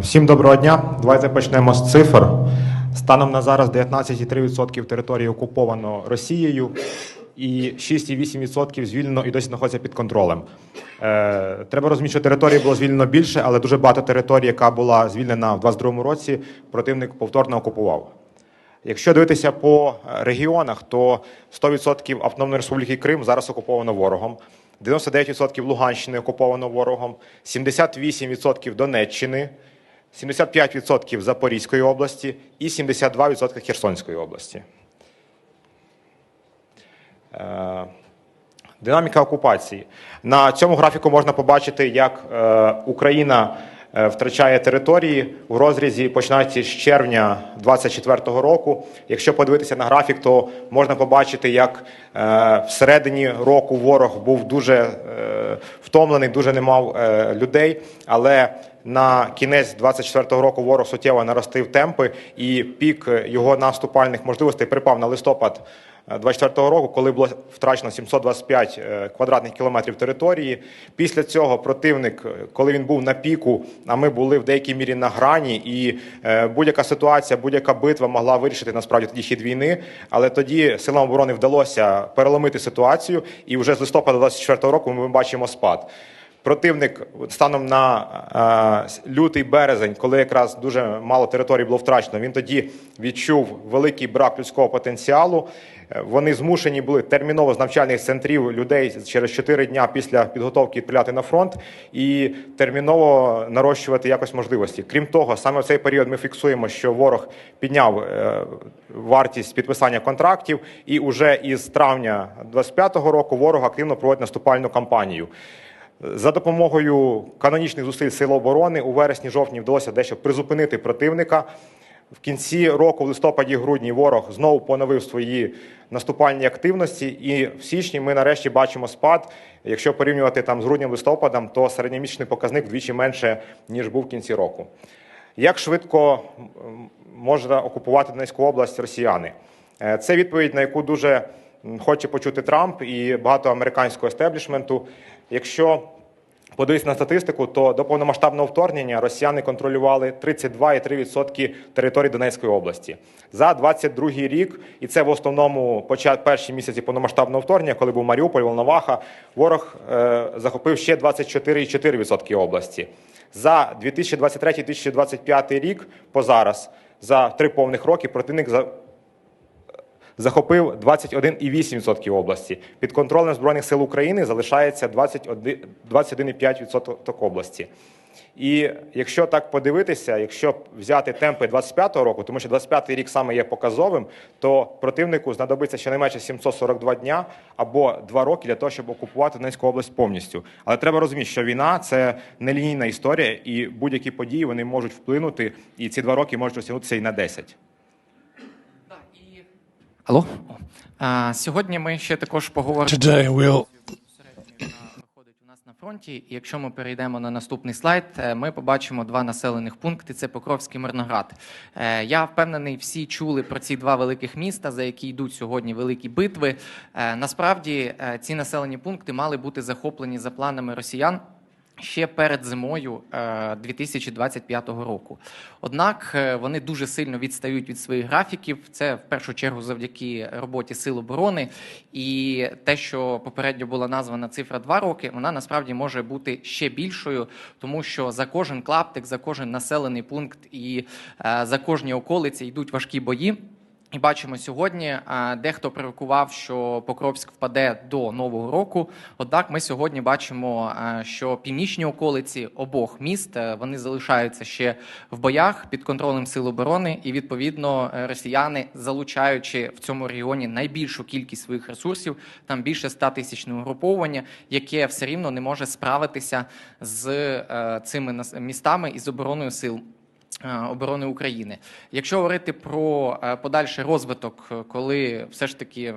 Всім доброго дня. Давайте почнемо з цифр. Станом на зараз 19,3% території окуповано Росією і 6,8% звільнено і досі знаходиться під контролем. Е, треба розуміти, що території було звільнено більше, але дуже багато територій, яка була звільнена в 2022 році, противник повторно окупував. Якщо дивитися по е, регіонах, то 100% Автономної Республіки Крим зараз окуповано ворогом, 99% Луганщини окуповано ворогом, 78% Донеччини, 75% Запорізької області і 72% Херсонської області. Е, Динаміка окупації. На цьому графіку можна побачити, як е, Україна втрачає території у розрізі починаючи з червня 2024 року. Якщо подивитися на графік, то можна побачити, як е, всередині року ворог був дуже е, втомлений, дуже не мав е, людей. Але на кінець 24-го року ворог суттєво наростив темпи, і пік його наступальних можливостей припав на листопад 24-го року, коли було втрачено 725 е, квадратних кілометрів території. Після цього противник, е, коли він був на піку, а ми були в деякій мірі на грані, і е, будь-яка ситуація, будь-яка битва могла вирішити насправді тоді хід війни. Але тоді силам оборони вдалося переломити ситуацію, і вже з листопада 24-го року ми бачимо спад. Противник станом на е, лютий березень, коли якраз дуже мало територій було втрачено, він тоді відчув великий брак людського потенціалу. Е, Вони змушені були терміново з навчальних центрів людей через 4 дня після підготовки відправляти на фронт і терміново нарощувати якось можливості. Крім того, саме в цей період ми фіксуємо, що ворог підняв е, вартість підписання контрактів, і уже із травня 25-го року ворог активно проводить наступальну кампанію. За допомогою канонічних зусиль Сил оборони у вересні-жовтні вдалося дещо призупинити противника. В кінці року, в листопаді-грудні, ворог знову поновив свої наступальні активності, і в січні ми нарешті бачимо спад. Якщо порівнювати там з груднем-листопадом, то середньомісячний показник вдвічі менше ніж був в кінці року. Як швидко можна окупувати Донецьку область росіяни? Е, Це відповідь, на яку дуже хоче почути Трамп і багато американського естеблішменту. Якщо подивитися на статистику, то до повномасштабного вторгнення росіяни контролювали 32,3% території Донецької області. За 22 рік, і це в основному почат перші місяці повномасштабного вторгнення, коли був Маріуполь, Волноваха, ворог е, захопив ще 24,4% області. За 2023-2025 рік по зараз, за три повних роки, противник захопив 21,8% області. Під контролем Збройних сил України залишається 21,5% області. І якщо так подивитися, якщо взяти темпи 25-го року, тому що 25-й рік саме є показовим, то противнику знадобиться щонайменше 742 дня або 2 роки для того, щоб окупувати Донецьку область повністю. Але треба розуміти, що війна це нелінійна історія, і будь-які події вони можуть вплинути, і ці два роки можуть розтягнутися і на 10. Алло? А, сьогодні ми ще також поговоримо Today we'll у нас на фронті. І якщо ми перейдемо на наступний слайд, е, ми побачимо два населених пункти: це Покровський Мирноград. Е, Я впевнений, всі чули про ці два великих міста, за які йдуть сьогодні великі битви. Е, Насправді ці населені пункти мали бути захоплені за планами росіян. Ще перед зимою е, 2025 року. Однак е, вони дуже сильно відстають від своїх графіків. Це в першу чергу завдяки роботі Сил оборони. І те, що попередньо була названа цифра 2 роки, вона насправді може бути ще більшою, тому що за кожен клаптик, за кожен населений пункт і е, за кожні околиці йдуть важкі бої. І бачимо сьогодні, а, дехто пророкував, що Покровськ впаде до нового року. Однак ми сьогодні бачимо, що північні околиці обох міст е, вони залишаються ще в боях під контролем сил оборони, і відповідно е, росіяни, залучаючи в цьому регіоні найбільшу кількість своїх ресурсів, там більше 100 тисячне угруповання, яке все рівно не може справитися з е, цими містами і з обороною сил е, оборони України. Якщо говорити про е, подальший розвиток, е, коли все ж таки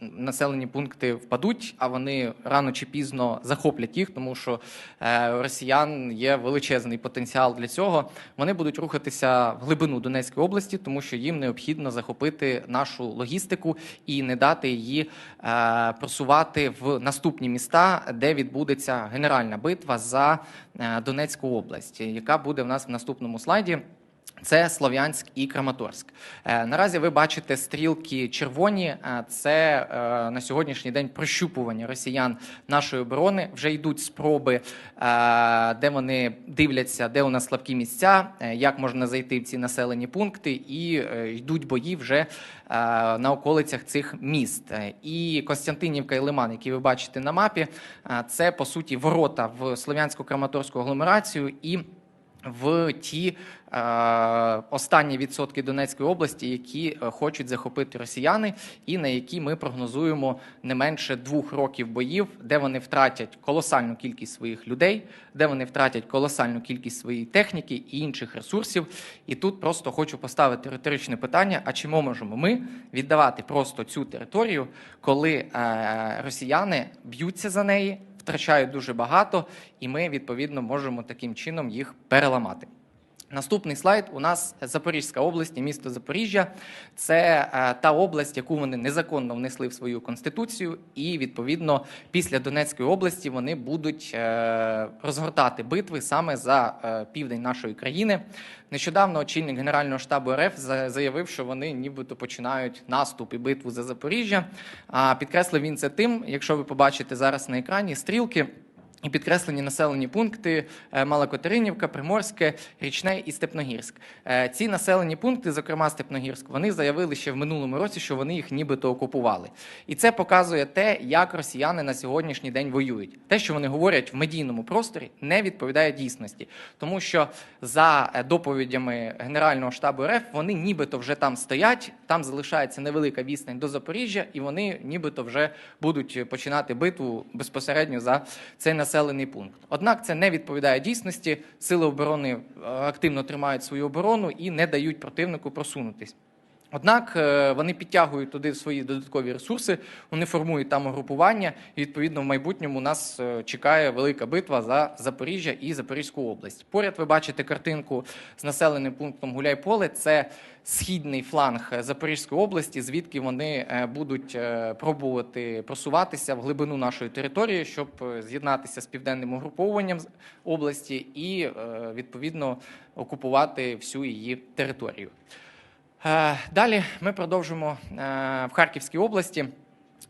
населені пункти впадуть, а вони рано чи пізно захоплять їх, тому що е, у росіян є величезний потенціал для цього. Вони будуть рухатися в глибину Донецької області, тому що їм необхідно захопити нашу логістику і не дати її е, просувати в наступні міста, де відбудеться генеральна битва за е, Донецьку область, яка буде в нас в наступному слайді. Це Слов'янськ і Краматорськ. Е, Наразі ви бачите стрілки червоні. Е, Це е, на сьогоднішній день прощупування росіян нашої оборони. Вже йдуть спроби, де вони дивляться, де у нас слабкі місця, як можна зайти в ці населені пункти, і йдуть бої вже на околицях цих міст. І Костянтинівка і Лиман, які ви бачите на мапі, це по суті ворота в слов'янсько-краматорську агломерацію і в ті е, останні відсотки Донецької області, які е, хочуть захопити росіяни, і на які ми прогнозуємо не менше двох років боїв, де вони втратять колосальну кількість своїх людей, де вони втратять колосальну кількість своєї техніки і інших ресурсів. І тут просто хочу поставити риторичне питання: а чи можемо ми віддавати просто цю територію, коли е, росіяни б'ються за неї? Втрачають дуже багато, і ми відповідно можемо таким чином їх переламати. Наступний слайд у нас Запорізька область, і місто Запоріжжя. Це е, та область, яку вони незаконно внесли в свою конституцію, і відповідно після Донецької області вони будуть е, розгортати битви саме за е, південь нашої країни. Нещодавно очільник Генерального штабу РФ за- заявив, що вони нібито починають наступ і битву за Запоріжжя. А підкреслив він це тим, якщо ви побачите зараз на екрані стрілки. І підкреслені населені пункти е, Малокотеринівка, Приморське, Річне і Степногірськ. Е, Ці населені пункти, зокрема Степногірськ, вони заявили ще в минулому році, що вони їх нібито окупували. І це показує те, як росіяни на сьогоднішній день воюють. Те, що вони говорять в медійному просторі, не відповідає дійсності, тому що за е, доповідями Генерального штабу РФ вони нібито вже там стоять, там залишається невелика відстань до Запоріжжя, і вони нібито вже будуть починати битву безпосередньо за цей населений пункт. Однак це не відповідає дійсності. Сили оборони е, активно тримають свою оборону і не дають противнику просунутись. Однак е, вони підтягують туди свої додаткові ресурси, вони формують там угрупування. І відповідно в майбутньому нас е, чекає велика битва за Запоріжжя і Запорізьку область. Поряд ви бачите картинку з населеним пунктом Гуляйполе. Це східний фланг Запорізької області, звідки вони е, будуть пробувати просуватися в глибину нашої території, щоб з'єднатися з південним угруповуванням області і відповідно окупувати всю її територію. Е, Далі ми продовжимо е, в Харківській області.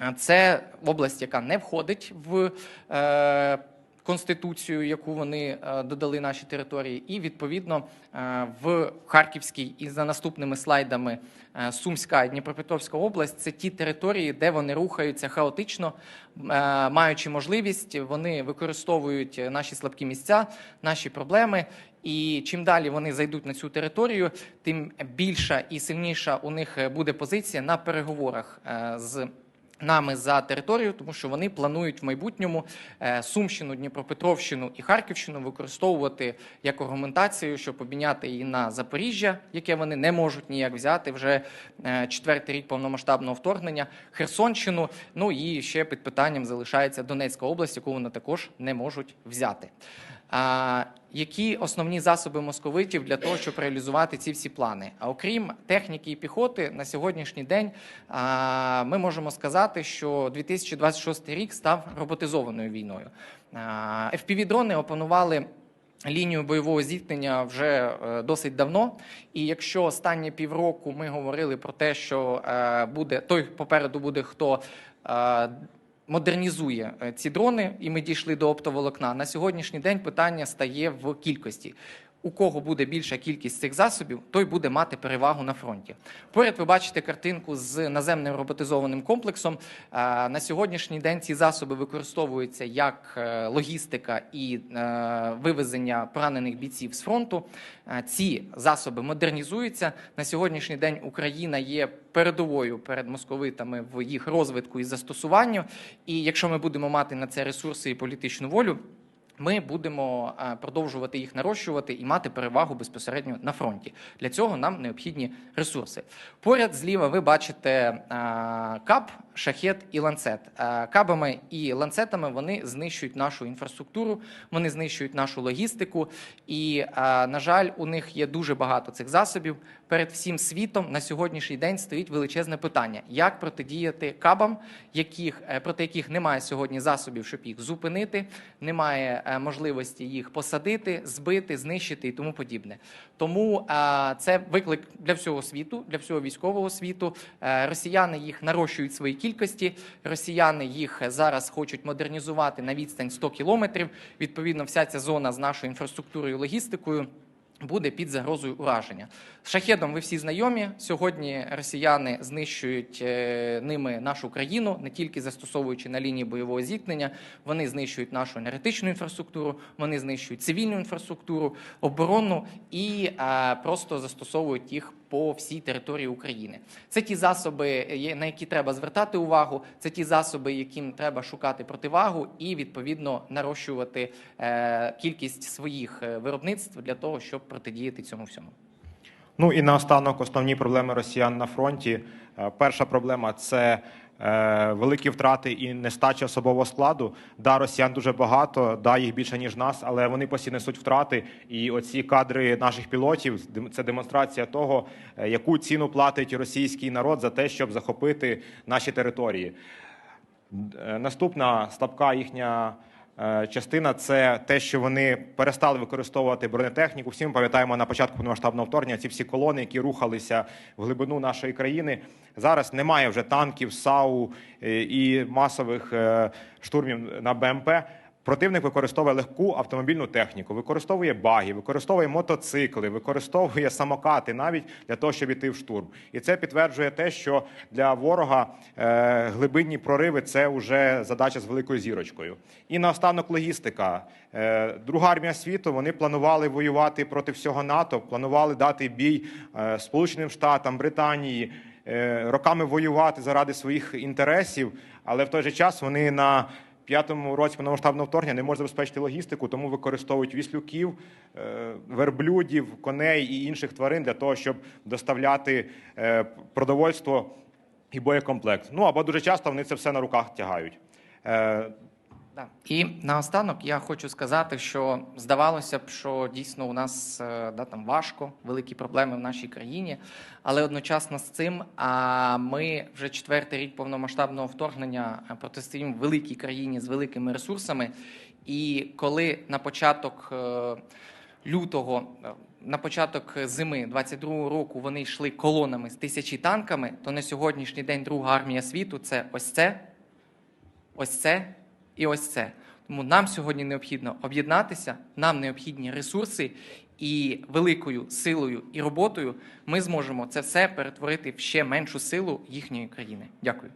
Е, Це область, яка не входить в конституцію, яку вони додали наші території, і відповідно в Харківській і за наступними слайдами Сумська і Дніпропетровська область це ті території, де вони рухаються хаотично, маючи можливість, вони використовують наші слабкі місця, наші проблеми. І чим далі вони зайдуть на цю територію, тим більша і сильніша у них буде позиція на переговорах е, з нами за територію, тому що вони планують в майбутньому е, Сумщину, Дніпропетровщину і Харківщину використовувати як аргументацію, щоб обміняти її на Запоріжжя, яке вони не можуть ніяк взяти вже е, четвертий рік повномасштабного вторгнення, Херсонщину. Ну і ще під питанням залишається Донецька область, яку вони також не можуть взяти. Які основні засоби московитів для того, щоб реалізувати ці всі плани? А окрім техніки і піхоти, на сьогоднішній день ми можемо сказати, що 2026 рік став роботизованою війною. А, FPV-дрони опанували. Лінію бойового зіткнення вже е, досить давно, і якщо останні півроку ми говорили про те, що е, буде той попереду буде хто е, модернізує е, ці дрони, і ми дійшли до оптоволокна. На сьогоднішній день питання стає в кількості. У кого буде більша кількість цих засобів, той буде мати перевагу на фронті. Поряд ви бачите картинку з наземним роботизованим комплексом. Е, На сьогоднішній день ці засоби використовуються як е, логістика і е, вивезення поранених бійців з фронту. Ці засоби модернізуються. На сьогоднішній день Україна є передовою перед московитами в їх розвитку і застосуванню. І якщо ми будемо мати на це ресурси і політичну волю. Ми будемо е, продовжувати їх нарощувати і мати перевагу безпосередньо на фронті. Для цього нам необхідні ресурси. Поряд зліва ви бачите е, кап, шахет і ланцет. Е, Кабами і ланцетами вони знищують нашу інфраструктуру, вони знищують нашу логістику. І, на жаль, у них є дуже багато цих засобів. Перед всім світом на сьогоднішній день стоїть величезне питання: як протидіяти кабам, яких проти яких немає сьогодні засобів, щоб їх зупинити, немає можливості їх посадити, збити, знищити і тому подібне. Тому е, це виклик для всього світу, для всього військового світу. Е, Росіяни їх нарощують свої кількості. Росіяни їх зараз хочуть модернізувати на відстань 100 кілометрів. Відповідно, вся ця зона з нашою інфраструктурою логістикою. Буде під загрозою ураження. З шахедом ви всі знайомі. Сьогодні росіяни знищують е, ними нашу країну, не тільки застосовуючи на лінії бойового зіткнення. Вони знищують нашу енергетичну інфраструктуру, вони знищують цивільну інфраструктуру, оборонну і е, просто застосовують їх по всій території України. Це ті засоби, на які треба звертати увагу. Це ті засоби, яким треба шукати противагу, і відповідно нарощувати е, кількість своїх е, виробництв для того, щоб протидіяти цьому всьому. Ну і наостанок основні проблеми росіян на фронті. Е, Перша проблема це великі втрати і нестача особового складу. Да, росіян дуже багато, да, їх більше ніж нас, але вони постійно несуть втрати. І оці кадри наших пілотів це демонстрація того, е, яку ціну платить російський народ за те, щоб захопити наші території. Е, Наступна слабка їхня е, частина це те, що вони перестали використовувати бронетехніку. Всі ми пам'ятаємо на початку повномасштабного вторгнення ці всі колони, які рухалися в глибину нашої країни. Зараз немає вже танків, САУ е, і масових е, штурмів на БМП. Противник використовує легку автомобільну техніку, використовує баги, використовує мотоцикли, використовує самокати навіть для того, щоб іти в штурм. І це підтверджує те, що для ворога е, глибинні прориви це вже задача з великою зірочкою. І наостанок логістика. Е, Друга армія світу вони планували воювати проти всього НАТО, планували дати бій е, Сполученим Штатам, Британії. е, Роками воювати заради своїх інтересів, але в той же час вони на п'ятому році повномасштабного вторгнення не може забезпечити логістику, тому використовують віслюків, е, верблюдів, коней і інших тварин для того, щоб доставляти е, продовольство і боєкомплект. Ну або дуже часто вони це все на руках тягають. І наостанок я хочу сказати, що здавалося б, що дійсно у нас е, да, там важко, великі проблеми в нашій країні, але одночасно з цим а, ми вже четвертий рік повномасштабного вторгнення е, протистоїмо великій країні з великими ресурсами. І коли на початок е, лютого, на початок зими 22-го року вони йшли колонами з тисячі танками, то на сьогоднішній день друга армія світу це ось це, ось це і ось це. Тому нам сьогодні необхідно об'єднатися, нам необхідні ресурси, і великою силою і роботою ми зможемо це все перетворити в ще меншу силу їхньої країни. Дякую.